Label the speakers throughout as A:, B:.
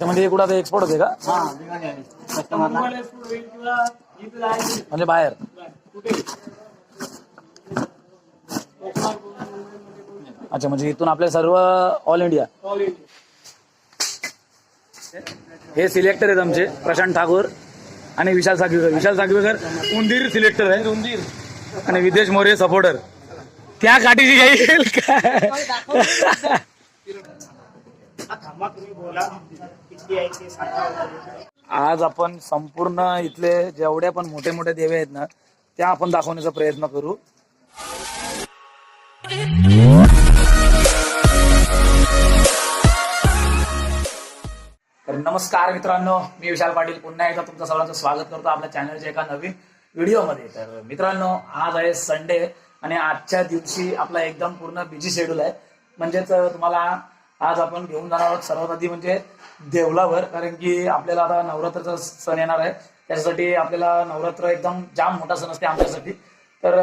A: म्हणजे कुठं आता एक्सपोर्ट होते का?
B: हा निघाले आहे. कस्टमरला
A: म्हणजे बाहेर. अच्छा म्हणजे इथून आपले सर्व ऑल इंडिया हे सिलेक्टर आहेत आमचे प्रशांत ठाकूर आणि विशाल सागवेकर विशाल सागवेकर उंदीर सिलेक्टर आहे. उंदीर आणि विदेश मोरे सपोर्टर त्या काठीची येईल काय आज आपण संपूर्ण इथले जेवढ्या पण मोठे मोठे देवे आहेत ना त्या आपण दाखवण्याचा प्रयत्न करू. तर नमस्कार मित्रांनो मी विशाल पाटील. पुन्हा एकदा तुमचं सर्वांचं स्वागत करतो आपल्या चॅनलच्या एका नवीन व्हिडिओमध्ये तर मित्रांनो आज आहे संडे आणि आजच्या दिवशी आपला एकदम पूर्ण बिझी शेड्यूल आहे. म्हणजेच तुम्हाला आज आपण घेऊन जाणार आहोत सर्वात आधी म्हणजे देवलावर कारण की आपल्याला आता नवरात्राचा सण येणार आहे. त्याच्यासाठी आपल्याला नवरात्र एकदम जाम मोठा सण असते आमच्यासाठी. तर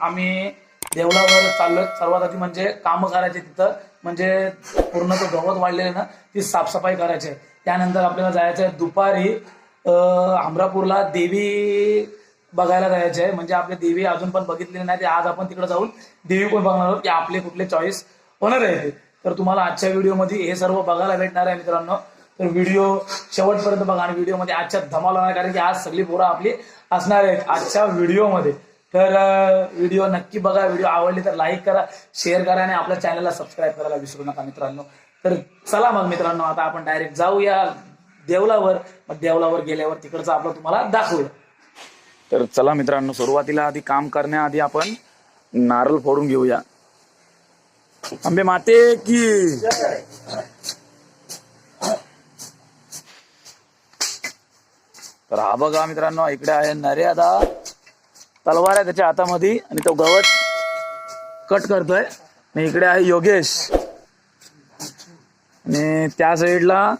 A: आम्ही देवलावर चाललो सर्वात आधी म्हणजे कामं करायचे तिथं. म्हणजे पूर्ण तो गवत वाढलेलं ना ती साफसफाई करायची आहे. त्यानंतर आपल्याला जायचं आहे दुपारी अं, हमरापूरला देवी बघायला जायचे आहे. म्हणजे आपली देवी अजून पण बघितलेली नाही ते आज आपण तिकडे जाऊन देवी पण बघणार आहोत. की आपले कुठले चॉईस होणार आहे ते. तर तुम्हाला आजच्या व्हिडिओमध्ये हे सर्व बघायला भेटणार आहे मित्रांनो. तर व्हिडिओ शेवटपर्यंत बघा आणि व्हिडिओमध्ये आजच्या धमाल होणार कारण की आज सगळी पोरं आपली असणार आहेत आजच्या व्हिडिओमध्ये. तर व्हिडिओ नक्की बघा व्हिडिओ आवडली तर लाईक करा शेअर करा आणि आपल्या चॅनलला सबस्क्राईब करायला विसरू नका मित्रांनो. तर चला मग मित्रांनो आता आपण डायरेक्ट जाऊया देवलावर. मग देवलावर गेल्यावर तिकडचं आपलं तुम्हाला दाखवूया. तर चला मित्रांनो सुरुवातीला आधी काम करण्याआधी आपण नारळ फोडून घेऊया. आंबे माते की? तर हा बघा मित्रांनो इकडे आहे नर्यादा. तलवार आहे त्याच्या हातामध्ये आणि तो गवत कट करतोय. आणि इकडे आहे योगेश. आणि त्या साईडला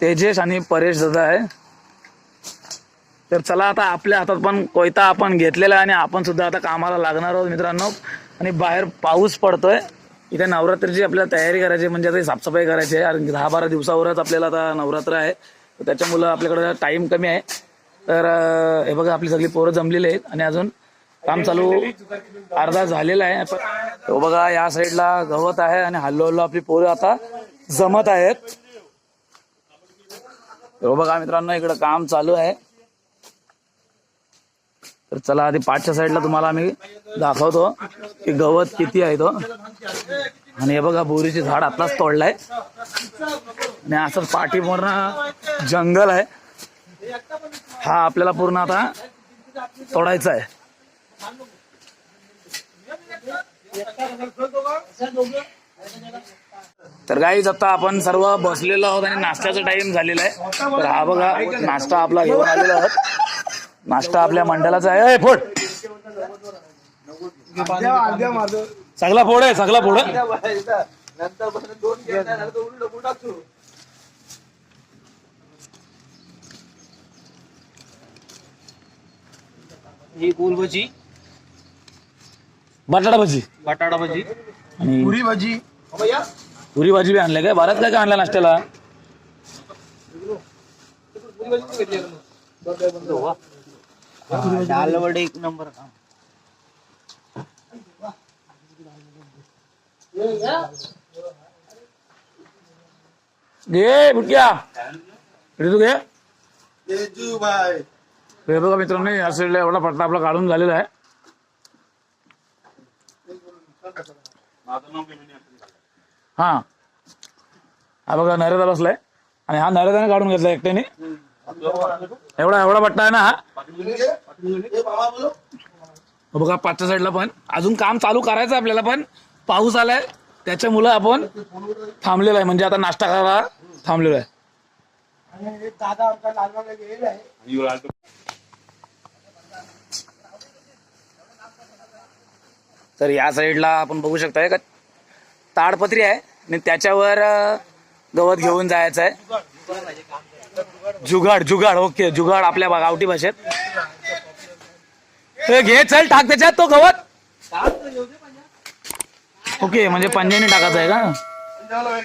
A: तेजेश आणि परेश दादा आहे. तर चला आता आपल्या हातात पण कोयता आपण घेतलेला आहे आणि आपण सुद्धा आता कामाला लागणार आहोत मित्रांनो. आणि बाहेर पाऊस पडतोय. इथे नवरात्रीची आपल्याला तयारी करायची म्हणजे आता साफसफाई करायची आहे. कारण दहा बारा दिवसावरच आपल्याला आता नवरात्र आहे. तर त्याच्यामुळं आपल्याकडे टाइम कमी आहे. तर हे बघा आपली सगळी पोरं जमलेली आहेत. आणि अजून काम चालू अर्धा झालेला आहे. पण तो बघा या साईडला गवत आहे आणि हल्लो हल्लो आपली पोरं आता जमत आहेत. बघा मित्रांनो इकडं काम चालू आहे. तर चला आधी पाठच्या साईडला तुम्हाला आम्ही दाखवतो की गवत किती आहे तो. आणि हे बघा बोरीचे झाड आताच तोडलाय. आणि असंच पाठी पूर्ण जंगल आहे. हा आपल्याला पूर्ण आता तोडायचा आहे. तर गाईज आता आपण सर्व बसलेलो आहोत आणि नाश्त्याचा टाइम झालेला आहे. तर हा बघा नाश्ता आपला घेऊन आलेला आहोत. नाश्ता आपल्या मंडळाचा आहे. फोड. सगळा फोड आहे सगळा फोड.
B: ही गोल भजी
A: बटाटा भजी.
B: बटाटा भजी.
A: आणि
B: पुरी भजी.
A: पुरी भाजी बी आणल्या काय? बराच काय काय आणलं नाश्त्याला?
B: दाल वडे एक नंबर का
A: घे बुटक्या इकडे तू घे.
C: तेजूभाई
A: हे बघा मित्रांनो या साईडला एवढा पट्टा आपला काढून झालेला आहे. हा. हा बघा नरेदा बसलाय. आणि हा नरेदाने काढून घेतला एकट्याने. एवढा एवढा पट्टा आहे ना हा
C: हे
A: हो. बघा पाचच्या साईडला पण. अजून काम चालू करायचं आपल्याला पण. पाऊस आलाय. त्याच्यामुळं आपण थांबलेलो आहे. म्हणजे आता नाश्ता करायला थांबलेलो आहे.
C: दादा आमचा लालबागला गेलेला आहे
A: तर या साईडला आपण बघू शकताय का ताडपत्री आहे. आणि त्याच्यावर गवत घेऊन जायचं आहे. जुगाड जुगाड ओके जुगाड आपल्या गावठी भाषेत. ए, घे चल टाक त्याच्यात तो गवत. ओके म्हणजे पंजाने टाकायचं आहे का?
C: झालं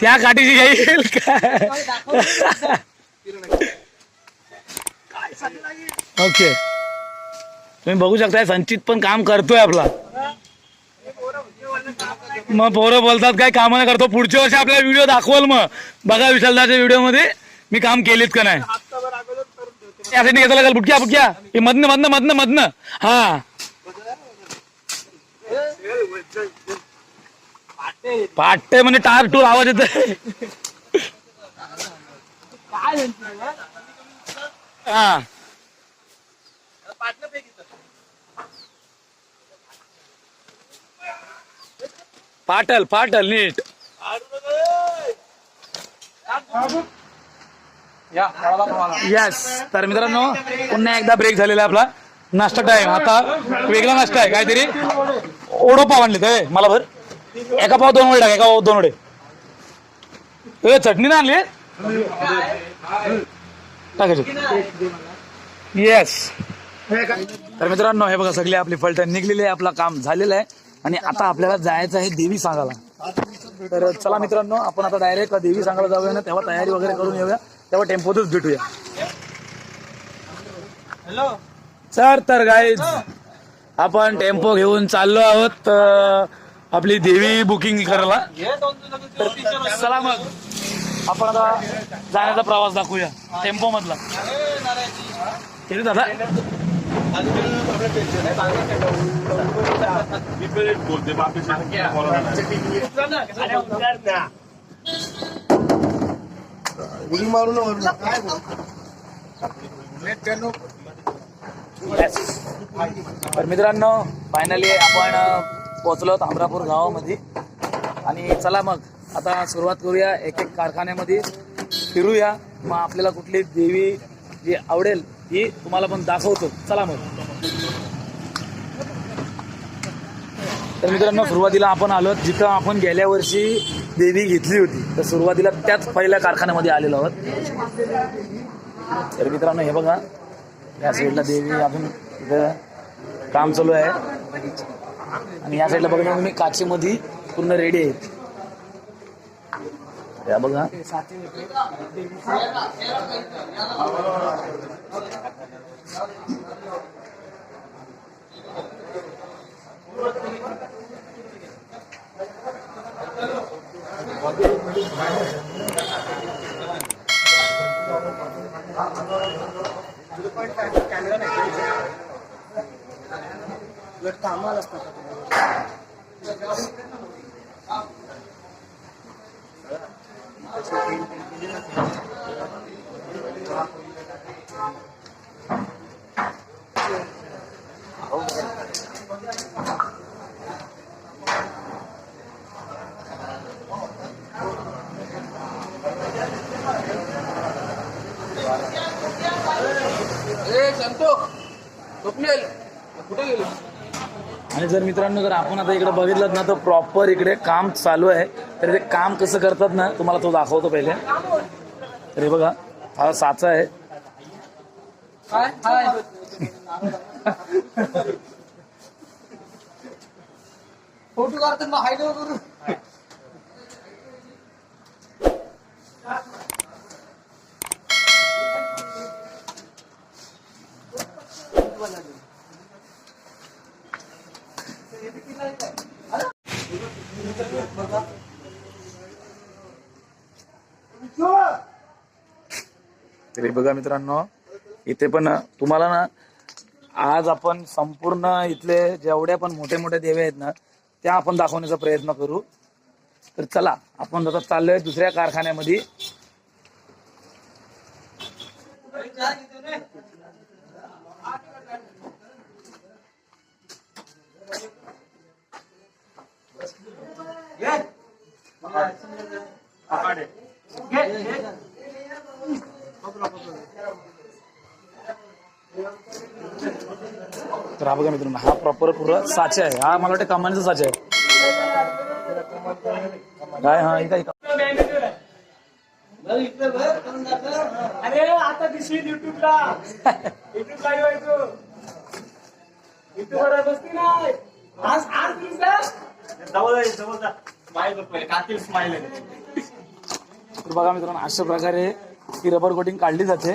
A: त्या काठीची येईल काय ओके. तुम्ही बघू शकताय संचित पण काम करतोय आपला. मग पोरं बोलतात काय काम नाही करतो पुढच्या वर्षी आपल्याला व्हिडिओ दाखवल मग. बघा विशालदाच्या व्हिडिओमध्ये मी काम केलीत का नाही? यासाठी घेतलं लागेल बुटक्या बुटक्या. हे मधनं मधनं मधनं मधनं. हा. पाटे म्हणजे टार टूर आवाज येतोय. हा. पाटल पाटल नीट. यस तर मित्रांनो पुन्हा एकदा ब्रेक झालेला आपला. नाश्ता टाइम आता वेगळा नाश्ता आहे काहीतरी. ओढो पाव आणले ते मला भर. एका पाव दोन वडे टाक एका पाव दोन वडे. ए चटणी ना आणली? टाकायची. येस तर मित्रांनो हे बघा सगळे आपली फलटण निघलेली आहे आपलं काम झालेलं आहे. आणि आता आपल्याला जायचं आहे देवी सांगायला. तर चला मित्रांनो आपण आता डायरेक्ट देवी सांगायला जाऊया ना तेव्हा तयारी वगैरे करून येऊया. तेव्हा टेम्पोतच भेटूया. सर तर गाईज आपण टेम्पो घेऊन चाललो आहोत. आपली देवी बुकिंग करायला. चला मग. आपण आता जाण्याचा प्रवास दाखवूया. टेम्पो मधला. दादा.
C: उडी बोल
A: तर मित्रांनो फायनली आपण पोचलो पोहोचलो तांबरापूर गावामध्ये. आणि चला मग आता सुरुवात करूया एक एक कारखान्यामध्ये फिरूया. मग आपल्याला कुठली देवी जी आवडेल ती तुम्हाला पण दाखवतो. चला मग. तर मित्रांनो सुरुवातीला आपण आलो. जिथं आपण गेल्या वर्षी देवी घेतली होती तर सुरुवातीला त्याच पहिल्या कारखान्यामध्ये आलेलो आहोत. तर मित्रांनो हे बघा. या साईडला देवी आपण इथं काम चालू आहे. आणि या साईडला बघा तुम्ही काचेमध्ये पूर्ण रेडी आहेत. या बघा. afectamos a las plataformas. Eh, Santo, आणि जर मित्रांनो जर आपण आता इकडे बघितलं ना तर प्रॉपर इकडे काम चालू आहे. तर ते काम कसं करतात ना तुम्हाला तो दाखवतो पहिले. अरे बघा हा साचा आहे.
B: फोटो
A: केली बघा मित्रांनो इथे पण तुम्हाला ना आज आपण संपूर्ण इथले जेवढ्या पण मोठे मोठे देवे आहेत ना त्या आपण दाखवण्याचा प्रयत्न करू तर चला आपण जसं चाललोय दुसऱ्या कारखान्यामध्ये तर हा बघा मित्रांनो हा प्रॉपर पुरा साचा आहे. हा मला वाटतं कमानीचा साचा आहे. काय हा इथं इथं
B: अरे आता दिसली युट्यूबला. युट्यूब लाईव्ह आहे तू युट्यूबवर बसती नाही. आज आज दिसला जवळ जवळ जा. स्माईल पहिले कातील स्माईल आहे.
A: तर बघा मित्रांनो अशा प्रकारे ही रबर कोटिंग काढली जाते.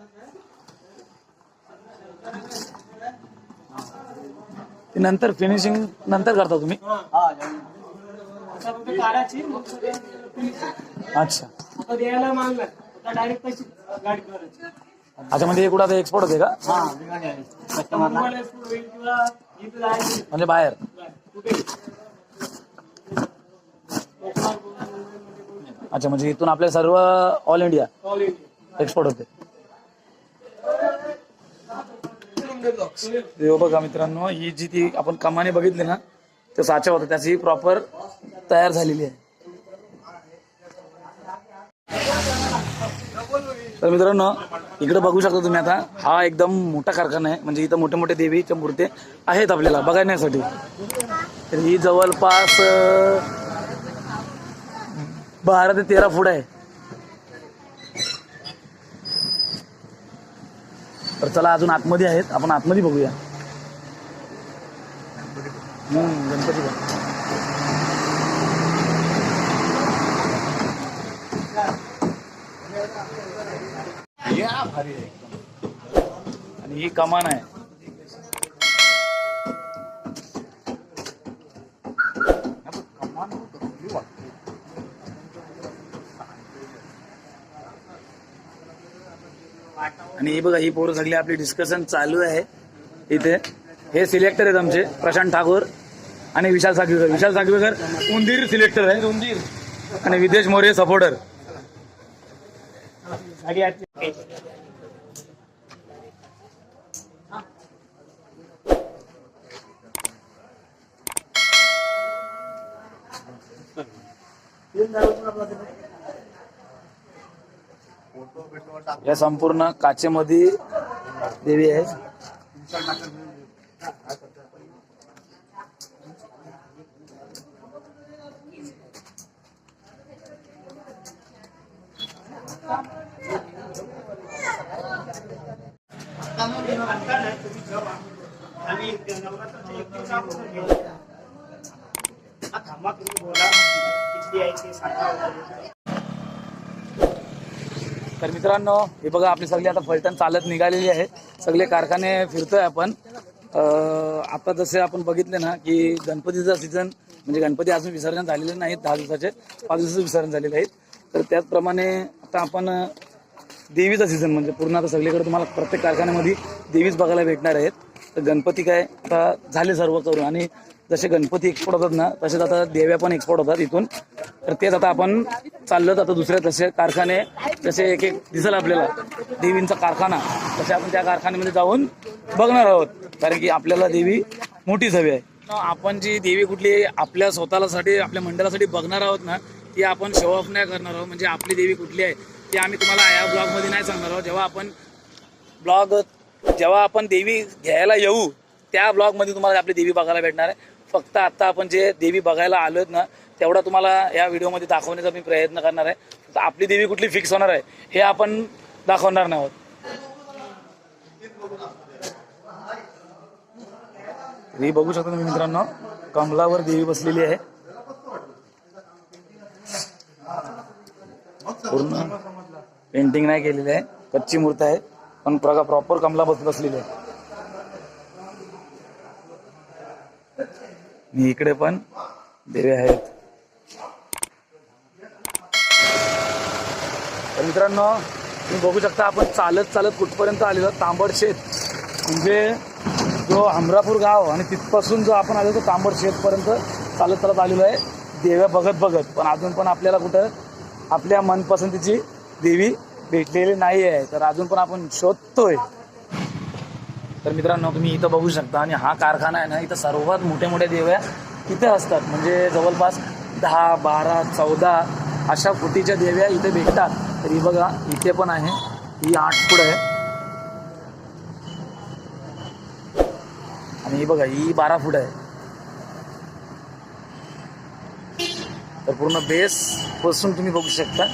A: ती नंतर फिनिशिंग नंतर करता तुम्ही?
B: काढायची मग सगळे
A: अच्छा.
B: आता द्यायला आता डायरेक्ट गाडी करायची
A: अच्छा म्हणजे हे कुठं आता एक्सपोर्ट होते का?
B: होईल किंवा इथं जायचं
A: म्हणजे बाहेर.
B: कुठे
A: अच्छा म्हणजे इथून आपले सर्व all India
B: all India
A: export होते. हे हो बघा मित्रांनो ही जी ती आपण कमाने बघितली ना ते साचा होता त्याची प्रॉपर तयार झालेली आहे. तर मित्रांनो इकडे बघू शकता तुम्ही आता हा एकदम मोठा कारखाना आहे. म्हणजे इथं मोठे मोठे देवीच्या मूर्ती आहेत आपल्याला बघण्यासाठी. तर ही जवळपास बारा ते तेरा फूट आहे. चला अजून आतमध्ये आहेत. आपण आतमध्ये बघूया. गणपती आणि ही कमान आहे. आणि ही बघा ही पोरं सगळी आपली डिस्कशन चालू आहे इथे. हे सिलेक्टर आहेत आमचे प्रशांत ठाकूर आणि विशाल सागवेकर विशाल सागवेकर उंदीर सिलेक्टर आहे. उंदीर. आणि विदेश मोरे सपोर्टर या संपूर्ण काचेमध्ये देवी आहे.
B: बोला किती आहे ते सांगा
A: तर मित्रांनो हे बघा आपली सगळी आता फलटण चालत निघालेली आहे. सगळे कारखाने फिरतोय आपण. आता जसे आपण बघितले ना की गणपतीचा सीझन म्हणजे गणपती अजून विसर्जन झालेले नाहीत दहा दिवसाचे पाच दिवसाचे विसर्जन झालेले आहेत. तर त्याचप्रमाणे आता आपण देवीचा सीझन म्हणजे पूर्ण आता सगळीकडे तुम्हाला प्रत्येक कारखान्यामध्ये देवीच बघायला भेटणार आहेत. तर गणपती काय आता झाले सर्व करून आणि जसे गणपती एक्सपोर्ट होतात ना तसेच आता देव्या पण एक्सपोर्ट होतात इथून. तर तेच आता आपण चाललो आता दुसरे तसे कारखाने. जसे एक एक दिसेल आपल्याला देवींचा कारखाना. तसे आपण त्या कारखान्यामध्ये जाऊन बघणार आहोत. कारण की आपल्याला देवी मोठीच हवी आहे. आपण जी देवी कुठली आपल्या स्वतःलासाठी आपल्या मंडळासाठी बघणार आहोत ना ती आपण शो ऑफ नाही करणार आहोत. म्हणजे आपली देवी कुठली आहे ती आम्ही तुम्हाला या ब्लॉगमध्ये नाही सांगणार आहोत. जेव्हा आपण ब्लॉग जेव्हा आपण देवी घ्यायला येऊ त्या ब्लॉगमध्ये तुम्हाला आपली देवी बघायला भेटणार आहे. फक्त आता आपण जे देवी बघायला आलोत ना तेवढा तुम्हाला या व्हिडिओमध्ये दाखवण्याचा मी प्रयत्न करणार आहे. आपली देवी कुठली फिक्स होणार आहे हे आपण दाखवणार नाही आहोत. ही बघू शकता तुम्ही मित्रांनो कमलावर देवी बसलेली आहे. पूर्ण पेंटिंग नाही केलेली आहे कच्ची मूर्त आहे पण प्रगा प्रॉपर कमला बस बसलेली आहे. आणि इकडे पण देवे आहेत. तर मित्रांनो तुम्ही बघू शकता आपण चालत चालत कुठपर्यंत आलेलो तांबड शेत. म्हणजे जो हमरापूर गाव आणि तिथपासून जो आपण आलो तो तांबड शेतपर्यंत चालत चालत आलेलो आहे. देव्या बघत बघत पण अजून पण आपल्याला कुठं आपल्या मनपसंतीची देवी भेटलेली नाही आहे तर अजून पण आपण शोधतोय. तर मित्रांनो तुम्ही इथं बघू शकता आणि हा कारखाना आहे ना इथं सर्वात मोठ्या मोठ्या देव्या इथे असतात. म्हणजे जवळपास दहा बारा चौदा अशा फुटीच्या देव्या इथे भेटतात. तर ही बघा इथे पण आहे. ही आठ फूट आहे. आणि ही बघा ही बारा फूट आहे. तर पूर्ण बेस पासून तुम्ही बघू शकता.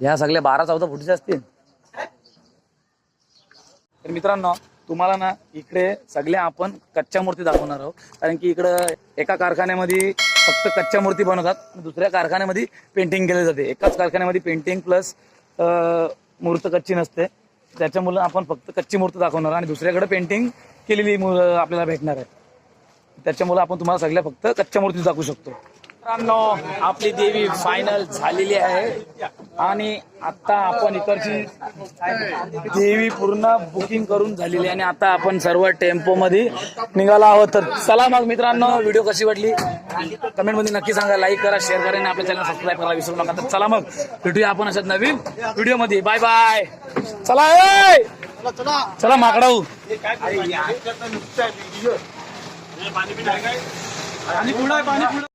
A: ह्या सगळ्या बारा चौदा फुटीच्या असतील. तर मित्रांनो तुम्हाला ना इकडे सगळ्या आपण कच्च्या मूर्ती दाखवणार आहोत. कारण की इकडं एका कारखान्यामध्ये फक्त कच्च्या मूर्ती बनवतात दुसऱ्या कारखान्यामध्ये पेंटिंग केली जाते. एकाच कारखान्यामध्ये पेंटिंग प्लस मूर्त कच्ची नसते. त्याच्यामुळे आपण फक्त कच्ची मूर्त दाखवणार आणि दुसऱ्याकडे पेंटिंग केलेली मूर- आपल्याला भेटणार आहे. त्याच्यामुळे आपण तुम्हाला सगळ्या फक्त कच्च्या मूर्ती दाखवू शकतो. मित्रांनो आपली देवी फायनल झालेली आहे. आणि आता आपण इकडची देवी पूर्ण बुकिंग करून झालेली आणि आता आपण सर्व टेम्पो मध्ये निघालो आहोत. तर चला मग मित्रांनो व्हिडिओ कशी वाटली? कमेंटमध्ये नक्की सांगा. लाईक करा शेअर करा आणि आपल्या चॅनल सबस्क्राईब करायला विसरू नका. तर चला मग भेटूया आपण अशात नवीन व्हिडिओमध्ये बाय बाय चला ए! चला माकडाऊ
B: पाणी पुढे पाणी पुढे